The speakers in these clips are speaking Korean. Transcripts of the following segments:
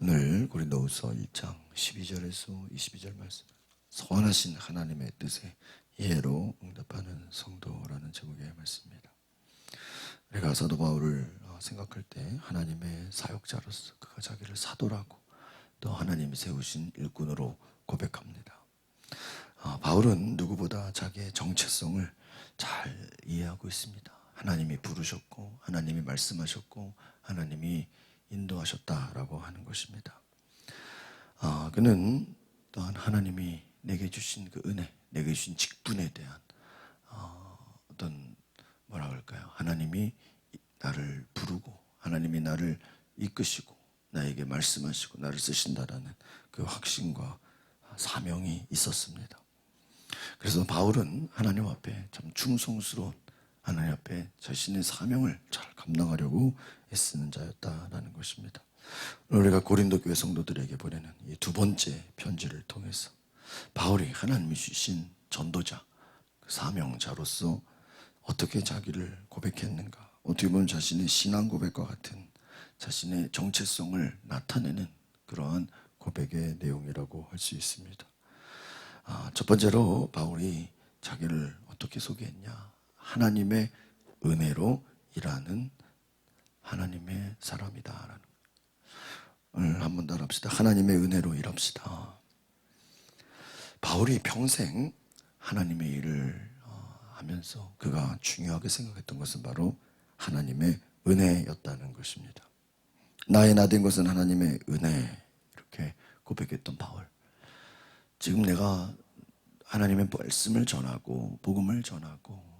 오늘 고린도후서 1장 12절에서 22절 말씀 선하신 하나님의 뜻에 예로 응답하는 성도라는 제목의 말씀입니다. 우리가 사도 바울을 어, 생각할 때 하나님의 사역자로서 그가 자기를 사도라고 또 하나님이 세우신 일꾼으로 고백합니다. 아, 바울은 누구보다 자기의 정체성을 잘 이해하고 있습니다. 하나님이 부르셨고 하나님이 말씀하셨고 하나님이 인도하셨다라고 하는 것입니다. 아, 그는 또한 하나님이 내게 주신 그 은혜, 내게 주신 직분에 대한 어, 어떤 뭐라 그럴까요? 하나님이 나를 부르고 하나님이 나를 이끄시고 나에게 말씀하시고 나를 쓰신다라는 그 확신과 사명이 있었습니다. 그래서 바울은 하나님 앞에 참 충성스러운 하나님 앞에 자신의 사명을 잘 감당하려고 애쓰는 자였다라는 것입니다. 우리가 고린도 교회 성도들에게 보내는 이 두 번째 편지를 통해서 바울이 하나님이 주신 전도자, 그 사명자로서 어떻게 자기를 고백했는가, 어떻게 보면 자신의 신앙 고백과 같은 자신의 정체성을 나타내는 그러한 고백의 내용이라고 할 수 있습니다. 아, 첫 번째로 바울이 자기를 어떻게 소개했냐? 하나님의 은혜로 일하는 하나님의 사람이다라는. 오늘 한번 더 합시다. 하나님의 은혜로 일합시다. 바울이 평생 하나님의 일을 어, 하면서 그가 중요하게 생각했던 것은 바로 하나님의 은혜였다는 것입니다. 나의 나된 것은 하나님의 은혜 이렇게 고백했던 바울. 지금 내가 하나님의 말씀을 전하고 복음을 전하고 또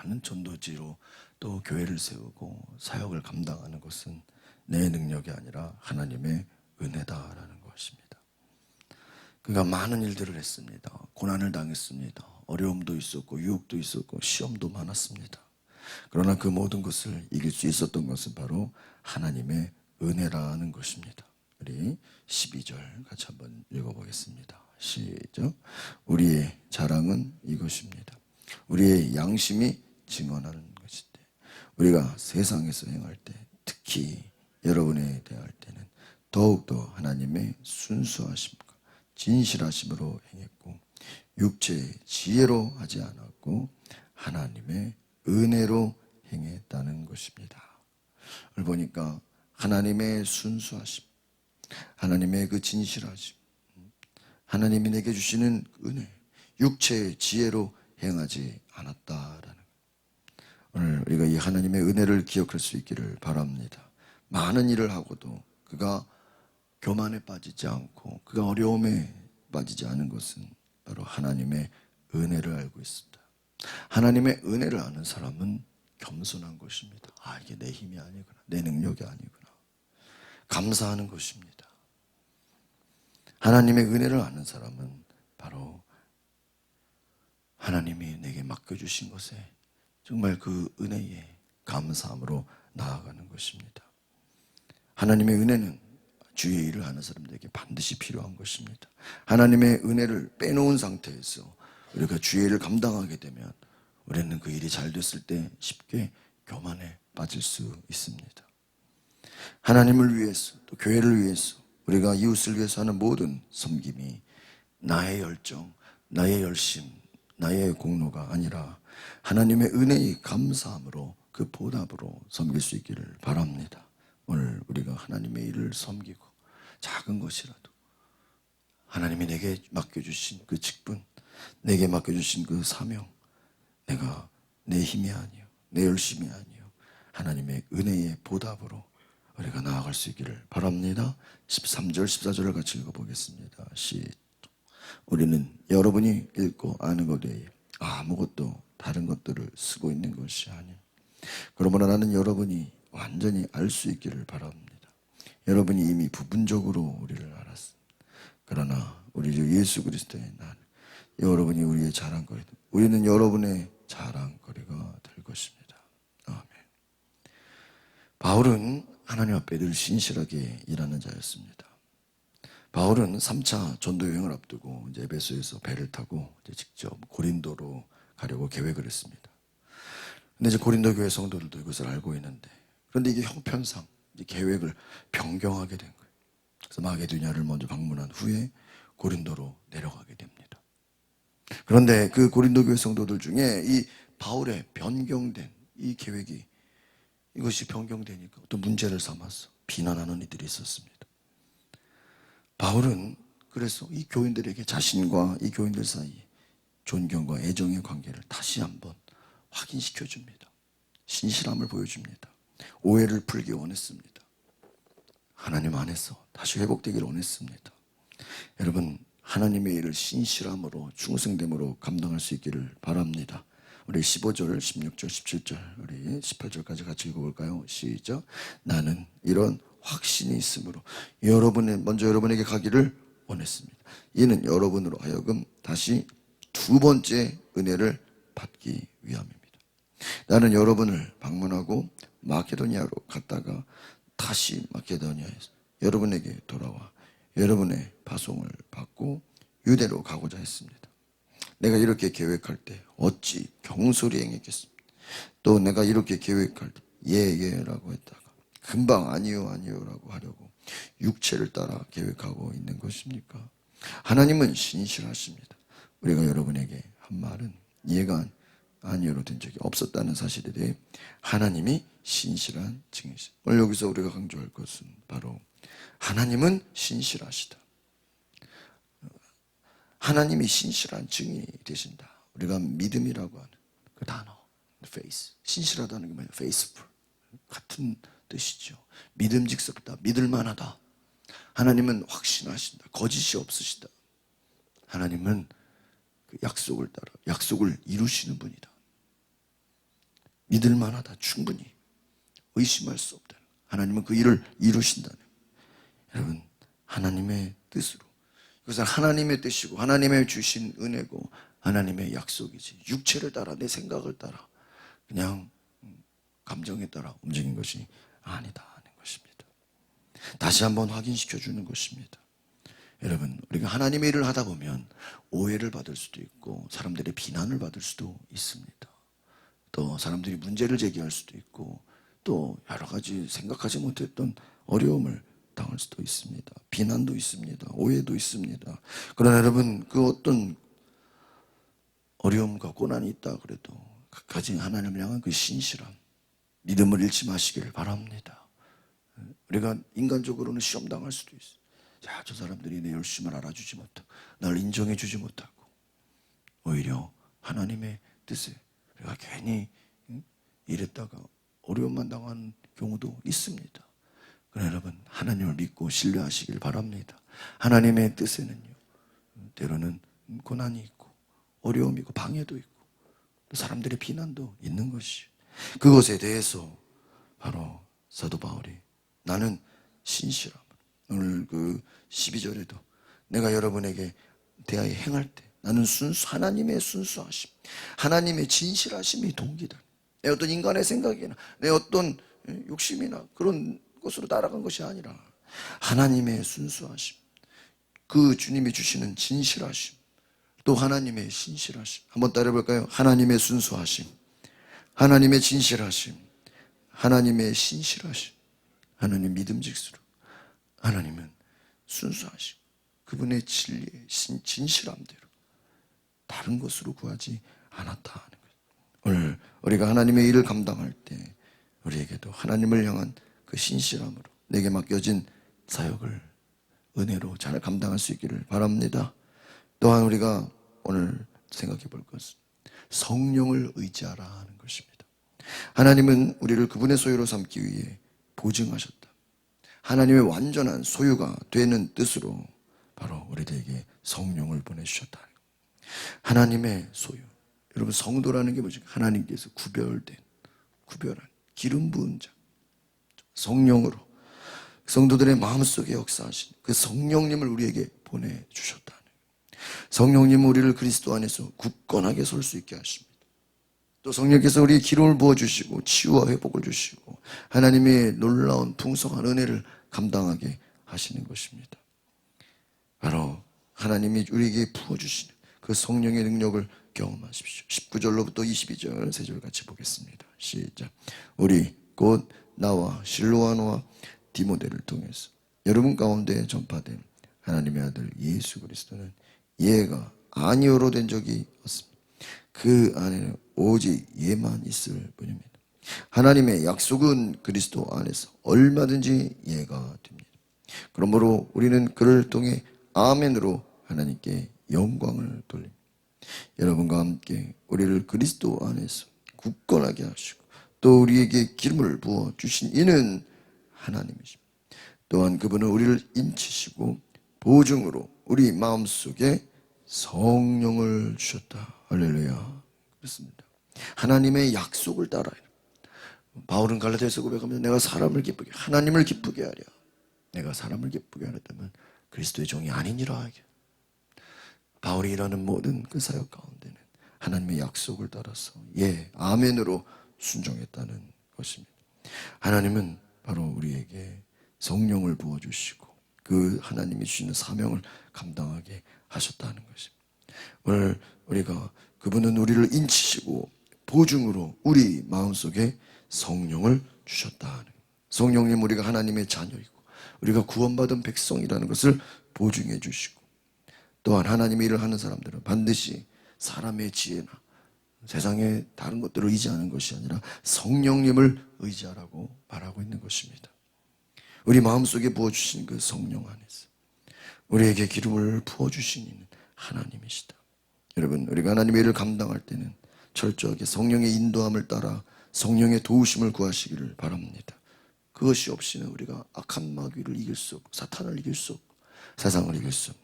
많은 전도지로 또 교회를 세우고 사역을 감당하는 것은 내 능력이 아니라 하나님의 은혜다라는 것입니다. 그가 많은 일들을 했습니다. 고난을 당했습니다. 어려움도 있었고 유혹도 있었고 시험도 많았습니다. 그러나 그 모든 것을 이길 수 있었던 것은 바로 하나님의 은혜라는 것입니다. 우리 12절 같이 한번 읽어보겠습니다. 시작. 우리의 자랑은 이것입니다. 우리의 양심이 증언하는 것인데 우리가 세상에서 행할 때 특히 여러분에 대할 때는 더욱더 하나님의 순수하심과 진실하심으로 행했고 육체의 지혜로 하지 않았고 하나님의 은혜로 행했다는 것입니다. 보니까 하나님의 순수하심, 하나님의 그 진실하심, 하나님이 내게 주시는 은혜, 육체의 지혜로 행하지 않았다라는 오늘 우리가 이 하나님의 은혜를 기억할 수 있기를 바랍니다. 많은 일을 하고도 그가 교만에 빠지지 않고 그가 어려움에 빠지지 않은 것은 바로 하나님의 은혜를 알고 있습니다. 하나님의 은혜를 아는 사람은 겸손한 것입니다. 아, 이게 내 힘이 아니구나. 내 능력이 아니구나. 감사하는 것입니다. 하나님의 은혜를 아는 사람은 바로 하나님이 내게 맡겨주신 것에 정말 그 은혜에 감사함으로 나아가는 것입니다. 하나님의 은혜는 주의 일을 하는 사람들에게 반드시 필요한 것입니다. 하나님의 은혜를 빼놓은 상태에서 우리가 주의 일을 감당하게 되면 우리는 그 일이 잘 됐을 때 쉽게 교만에 빠질 수 있습니다. 하나님을 위해서 또 교회를 위해서 우리가 이웃을 위해서 하는 모든 섬김이 나의 열정, 나의 열심, 나의 공로가 아니라 하나님의 은혜의 감사함으로 그 보답으로 섬길 수 있기를 바랍니다. 오늘 우리가 하나님의 일을 섬기고 작은 것이라도 하나님이 내게 맡겨주신 그 직분, 내게 맡겨주신 그 사명, 내가 내 힘이 아니요, 내 열심이 아니요, 하나님의 은혜의 보답으로 우리가 나아갈 수 있기를 바랍니다. 13절, 14절을 같이 읽어보겠습니다. 시작. 우리는 여러분이 읽고 아는 것 외에 아무것도 다른 것들을 쓰고 있는 것이 아니. 그러므로 나는 여러분이 완전히 알 수 있기를 바랍니다. 여러분이 이미 부분적으로 우리를 알았습니다. 그러나 우리 주 예수 그리스도의 날, 여러분이 우리의 자랑거리, 우리는 여러분의 자랑거리가 될 것입니다. 아멘. 바울은 하나님 앞에 늘 신실하게 일하는 자였습니다. 바울은 3차 전도 여행을 앞두고 이제 에베소에서 배를 타고 이제 직접 고린도로 가려고 계획을 했습니다. 근데 이제 고린도 교회 성도들도 이것을 알고 있는데 그런데 이게 형편상 이제 계획을 변경하게 된 거예요. 그래서 마게도냐를 먼저 방문한 후에 고린도로 내려가게 됩니다. 그런데 그 고린도 교회 성도들 중에 이 바울의 변경된 이 계획이 이것이 변경되니까 어떤 문제를 삼아서 비난하는 이들이 있었습니다. 바울은 그래서 이 교인들에게 자신과 이 교인들 사이에 존경과 애정의 관계를 다시 한번 확인시켜 줍니다. 신실함을 보여줍니다. 오해를 풀기 원했습니다. 하나님 안에서 다시 회복되기를 원했습니다. 여러분, 하나님의 일을 신실함으로 충성됨으로 감당할 수 있기를 바랍니다. 우리 15절, 16절, 17절, 우리 18절까지 같이 읽어볼까요? 시작. 나는 이런 확신이 있으므로 여러분의 먼저 여러분에게 가기를 원했습니다. 이는 여러분으로 하여금 다시 두 번째 은혜를 받기 위함입니다. 나는 여러분을 방문하고 마케도니아로 갔다가 다시 마케도니아에서 여러분에게 돌아와 여러분의 파송을 받고 유대로 가고자 했습니다. 내가 이렇게 계획할 때 어찌 경솔히 행했겠습니까? 또 내가 이렇게 계획할 때 예예라고 했다가 금방 아니요 아니요라고 하려고 육체를 따라 계획하고 있는 것입니까? 하나님은 신실하십니다. 우리가 여러분에게 한 말은 예가 아니요로 된 적이 없었다는 사실에 대해 하나님이 신실한 증이시. 오늘 여기서 우리가 강조할 것은 바로 하나님은 신실하시다. 하나님이 신실한 증인이 되신다. 우리가 믿음이라고 하는 그 단어, face. 신실하다는 게 뭐예요? faithful. 같은 뜻이죠. 믿음직스럽다. 믿을만하다. 하나님은 확신하신다. 거짓이 없으시다. 하나님은 그 약속을 따라 약속을 이루시는 분이다. 믿을 만하다. 충분히 의심할 수 없다. 하나님은 그 일을 이루신다는. 여러분 하나님의 뜻으로 그것은 하나님의 뜻이고 하나님의 주신 은혜고 하나님의 약속이지 육체를 따라 내 생각을 따라 그냥 감정에 따라 움직인 것이 아니다 하는 것입니다. 다시 한번 확인시켜 주는 것입니다. 여러분, 우리가 하나님의 일을 하다 보면 오해를 받을 수도 있고 사람들의 비난을 받을 수도 있습니다. 또 사람들이 문제를 제기할 수도 있고 또 여러 가지 생각하지 못했던 어려움을 당할 수도 있습니다. 비난도 있습니다. 오해도 있습니다. 그러나 여러분, 그 어떤 어려움과 고난이 있다 그래도 가진 하나님을 향한 그 신실함, 믿음을 잃지 마시기를 바랍니다. 우리가 인간적으로는 시험 당할 수도 있어. 자, 저 사람들이 내 열심을 알아주지 못하고, 날 인정해 주지 못하고, 오히려 하나님의 뜻에 우리가 괜히 이랬다가 어려움만 당한 경우도 있습니다. 그러나 여러분, 하나님을 믿고 신뢰하시길 바랍니다. 하나님의 뜻에는요, 때로는 고난이 있고, 어려움이 있고, 방해도 있고, 또 사람들의 비난도 있는 것이. 그것에 대해서 바로 사도 바울이 나는 신실함. 오늘 그 12절에도 내가 여러분에게 대하여 행할 때 나는 순수, 하나님의 순수하심, 하나님의 진실하심이 동기다. 내 어떤 인간의 생각이나 내 어떤 욕심이나 그런 것으로 따라간 것이 아니라 하나님의 순수하심, 그 주님이 주시는 진실하심, 또 하나님의 신실하심. 한번 따라해볼까요? 하나님의 순수하심, 하나님의 진실하심, 하나님의 신실하심, 하나님 믿음직스러 하나님은 순수하심, 그분의 진리의 진실함대로 다른 것으로 구하지 않았다 하는 것. 오늘 우리가 하나님의 일을 감당할 때 우리에게도 하나님을 향한 그 신실함으로 내게 맡겨진 사역을 은혜로 잘 감당할 수 있기를 바랍니다. 또한 우리가 오늘 생각해 볼 것은 성령을 의지하라 하는 것입니다. 하나님은 우리를 그분의 소유로 삼기 위해 보증하셨다. 하나님의 완전한 소유가 되는 뜻으로 바로 우리들에게 성령을 보내주셨다. 하나님의 소유. 여러분, 성도라는 게 뭐죠? 하나님께서 구별된, 구별한, 기름 부은 자. 성령으로. 성도들의 마음속에 역사하신 그 성령님을 우리에게 보내주셨다. 성령님은 우리를 그리스도 안에서 굳건하게 설 수 있게 하십니다. 또 성령께서 우리의 기름을 부어주시고 치유와 회복을 주시고 하나님의 놀라운 풍성한 은혜를 감당하게 하시는 것입니다. 바로 하나님이 우리에게 부어주시는 그 성령의 능력을 경험하십시오. 19절로부터 22절 세 절 같이 보겠습니다. 시작. 우리 곧 나와 실로아노와 디모데를 통해서 여러분 가운데 전파된 하나님의 아들 예수 그리스도는 예가 아니오로 된 적이 없습니다. 그 안에는 오직 예만 있을 뿐입니다. 하나님의 약속은 그리스도 안에서 얼마든지 예가 됩니다. 그러므로 우리는 그를 통해 아멘으로 하나님께 영광을 돌립니다. 여러분과 함께 우리를 그리스도 안에서 굳건하게 하시고 또 우리에게 기름을 부어 주신 이는 하나님이십니다. 또한 그분은 우리를 인치시고 보증으로 우리 마음속에 성령을 주셨다. 할렐루야. 그렇습니다. 하나님의 약속을 따라야 바울은 갈라디아서 고백하면 내가 사람을 기쁘게 하나님을 기쁘게 하랴. 내가 사람을 기쁘게 하렸다면 그리스도의 종이 아니니라. 바울이 일하는 모든 그 사역 가운데는 하나님의 약속을 따라서 예 아멘으로 순종했다는 것입니다. 하나님은 바로 우리에게 성령을 부어 주시고 그 하나님이 주시는 사명을 감당하게 하셨다는 것입니다. 오늘 우리가 그분은 우리를 인치시고 보증으로 우리 마음속에 성령을 주셨다. 성령님 우리가 하나님의 자녀이고 우리가 구원받은 백성이라는 것을 보증해 주시고 또한 하나님의 일을 하는 사람들은 반드시 사람의 지혜나 세상의 다른 것들을 의지하는 것이 아니라 성령님을 의지하라고 말하고 있는 것입니다. 우리 마음속에 부어주신 그 성령 안에서 우리에게 기름을 부어주신 이는 하나님이시다. 여러분, 우리가 하나님의 일을 감당할 때는 철저하게 성령의 인도함을 따라 성령의 도우심을 구하시기를 바랍니다. 그것이 없이는 우리가 악한 마귀를 이길 수 없고 사탄을 이길 수 없고 세상을 이길 수 없고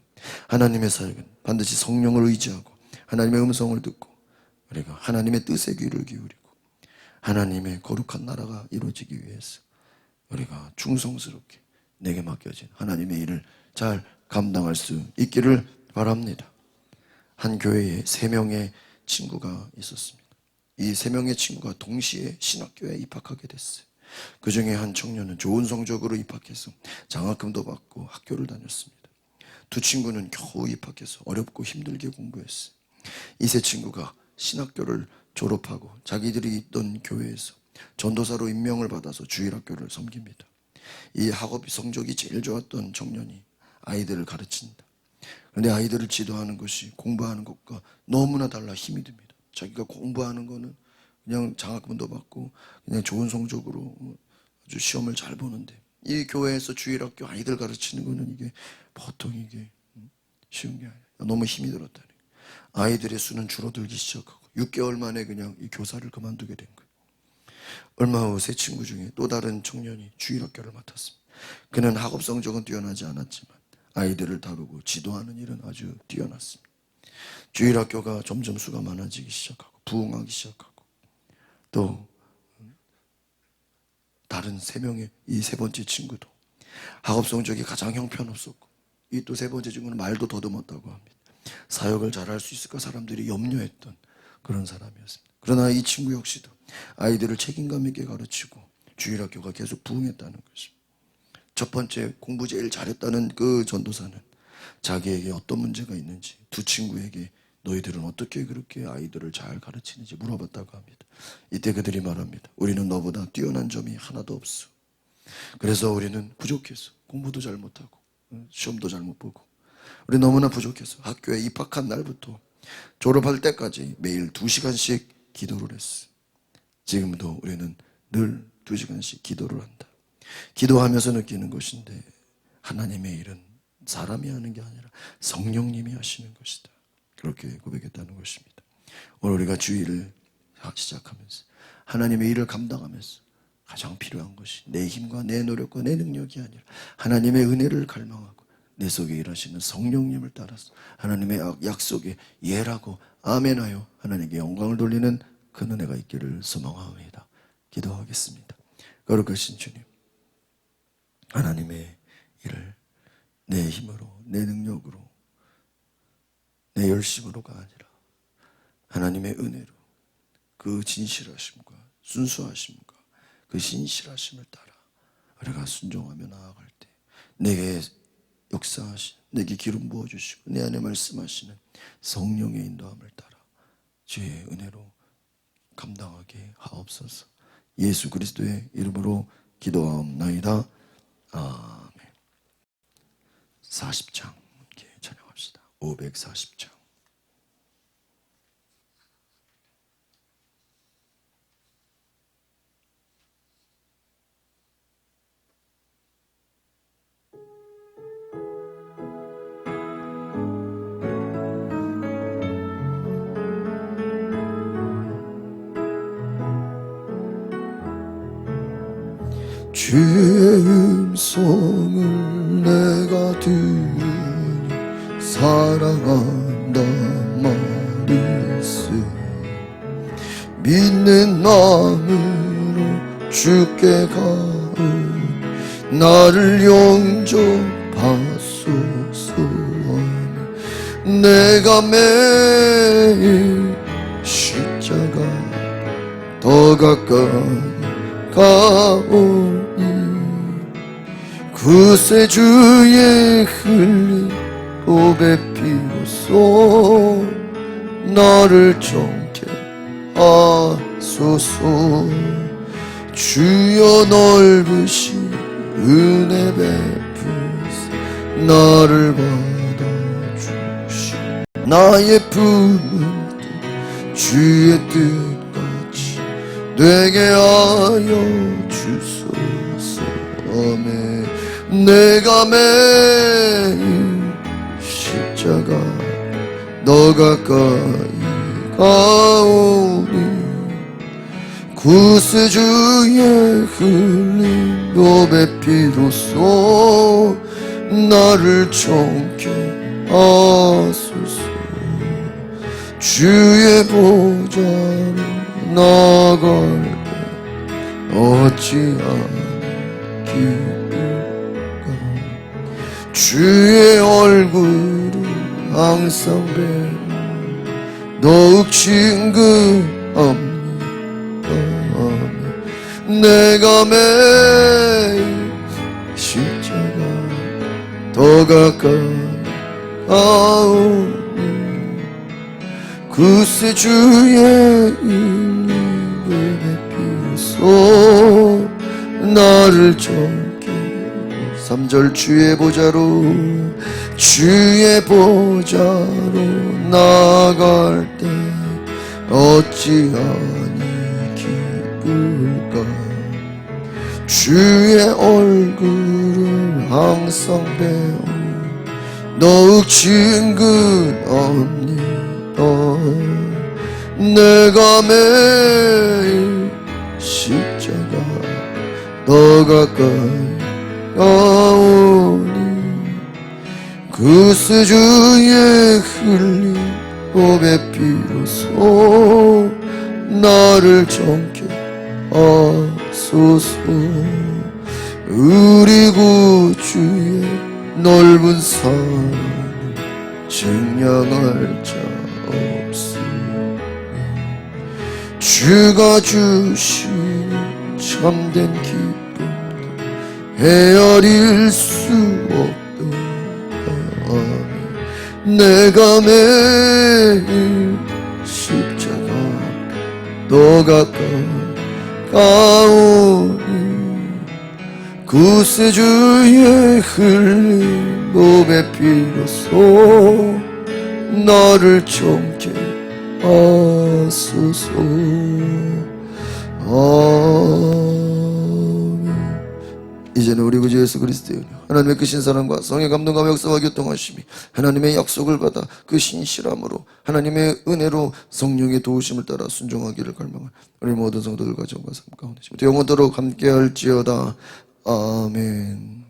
하나님의 사역은 반드시 성령을 의지하고 하나님의 음성을 듣고 우리가 하나님의 뜻에 귀를 기울이고 하나님의 거룩한 나라가 이루어지기 위해서 우리가 충성스럽게 내게 맡겨진 하나님의 일을 잘 감당할 수 있기를 바랍니다. 한 교회에 세 명의 친구가 있었습니다. 이 세 명의 친구가 동시에 신학교에 입학하게 됐어요. 그 중에 한 청년은 좋은 성적으로 입학해서 장학금도 받고 학교를 다녔습니다. 두 친구는 겨우 입학해서 어렵고 힘들게 공부했어요. 이 세 친구가 신학교를 졸업하고 자기들이 있던 교회에서 전도사로 임명을 받아서 주일학교를 섬깁니다. 이 학업 성적이 제일 좋았던 청년이 아이들을 가르친다. 그런데 아이들을 지도하는 것이 공부하는 것과 너무나 달라 힘이 듭니다. 자기가 공부하는 거는 그냥 장학금도 받고 그냥 좋은 성적으로 아주 시험을 잘 보는데 이 교회에서 주일학교 아이들 가르치는 거는 이게 보통 이게 쉬운 게 아니야. 너무 힘이 들었다니. 아이들의 수는 줄어들기 시작하고 6개월 만에 그냥 이 교사를 그만두게 된 거예요. 얼마 후 세 친구 중에 또 다른 청년이 주일학교를 맡았습니다. 그는 학업 성적은 뛰어나지 않았지만 아이들을 다루고 지도하는 일은 아주 뛰어났습니다. 주일학교가 점점 수가 많아지기 시작하고 부흥하기 시작하고 또 다른 세 명의 이 세 번째 친구도 학업 성적이 가장 형편없었고 이 또 세 번째 친구는 말도 더듬었다고 합니다. 사역을 잘할 수 있을까 사람들이 염려했던 그런 사람이었습니다. 그러나 이 친구 역시도 아이들을 책임감 있게 가르치고 주일학교가 계속 부흥했다는 것입니다. 첫 번째 공부 제일 잘했다는 그 전도사는 자기에게 어떤 문제가 있는지 두 친구에게 너희들은 어떻게 그렇게 아이들을 잘 가르치는지 물어봤다고 합니다. 이때 그들이 말합니다. 우리는 너보다 뛰어난 점이 하나도 없어. 그래서 우리는 부족해서 공부도 잘 못하고 시험도 잘 못 보고 우리 너무나 부족해서 학교에 입학한 날부터 졸업할 때까지 매일 두 시간씩 기도를 했어. 지금도 우리는 늘 두 시간씩 기도를 한다. 기도하면서 느끼는 것인데 하나님의 일은 사람이 하는 게 아니라 성령님이 하시는 것이다. 그렇게 고백했다는 것입니다. 오늘 우리가 주의를 시작하면서 하나님의 일을 감당하면서 가장 필요한 것이 내 힘과 내 노력과 내 능력이 아니라 하나님의 은혜를 갈망하고 내 속에 일하시는 성령님을 따라서 하나님의 약속에 예라고 아멘하여 하나님께 영광을 돌리는 그 은혜가 있기를 소망합니다. 기도하겠습니다. 거룩하신 주님, 하나님의 일을 내 힘으로, 내 능력으로, 내 열심으로가 아니라 하나님의 은혜로 그 진실하심과 순수하심과 그 신실하심을 따라 우리가 순종하며 나아갈 때 내게 역사하신 내게 기름 부어 주시고 내 안에 말씀하시는 성령의 인도함을 따라 주의 은혜로 감당하게 하옵소서. 예수 그리스도의 이름으로 기도하옵나이다. 아멘. 40장 함께 찬양합시다. 540장. 믿는 마음으로 주께 가오 나를 영접하소서. 내가 매일 십자가 더 가까이 가오니 구세주의 흘린 보배 피로써 나를 정케 하소서. 주여 넓으신 은혜 베푸사 나를 받아주시. 나의 품은 주의 뜻같이 되게 하여 주소서. 아멘. 내가 매일 십자가 너 가까이 가오니 구세주의 흘린 너의 피로써 나를 정케 하소서. 주의 보좌로 나갈 때 어찌하니 기쁠까. 주의 얼굴을 항상 뵈 더욱 친근합니다 내가 매일 십자가 더 가오니 구세주의 이름의 피로써 나를 정케 3절 주의 보좌로 주의 보좌로 나갈 때 어찌하니 기쁠까? 주의 얼굴을 항상 배워 더욱 친근합니다 내가 매일 십자가 더 가까이 가오니 구세주의 흘린 보배 피로써 나를 정케 하소서. 우리 구주의 넓은 사랑 증량할 자 없으니 주가 주시는 참된 기쁨 헤아릴 수 없도다 내가 매일 십자가 너 가까이 가오니 구세주의 흘린 몸의 피로써 나를 정케 하소서. 아멘 이제는 우리 구주 예수 그리스도의 은혜 하나님의 크신 사랑과 성의 감동과 역사와 교통하심이 하나님의 약속을 받아 그 신실함으로 하나님의 은혜로 성령의 도우심을 따라 순종하기를 갈망한 우리 모든 성도들 가정과 삶 가운데 영원토록 함께할지어다. 아멘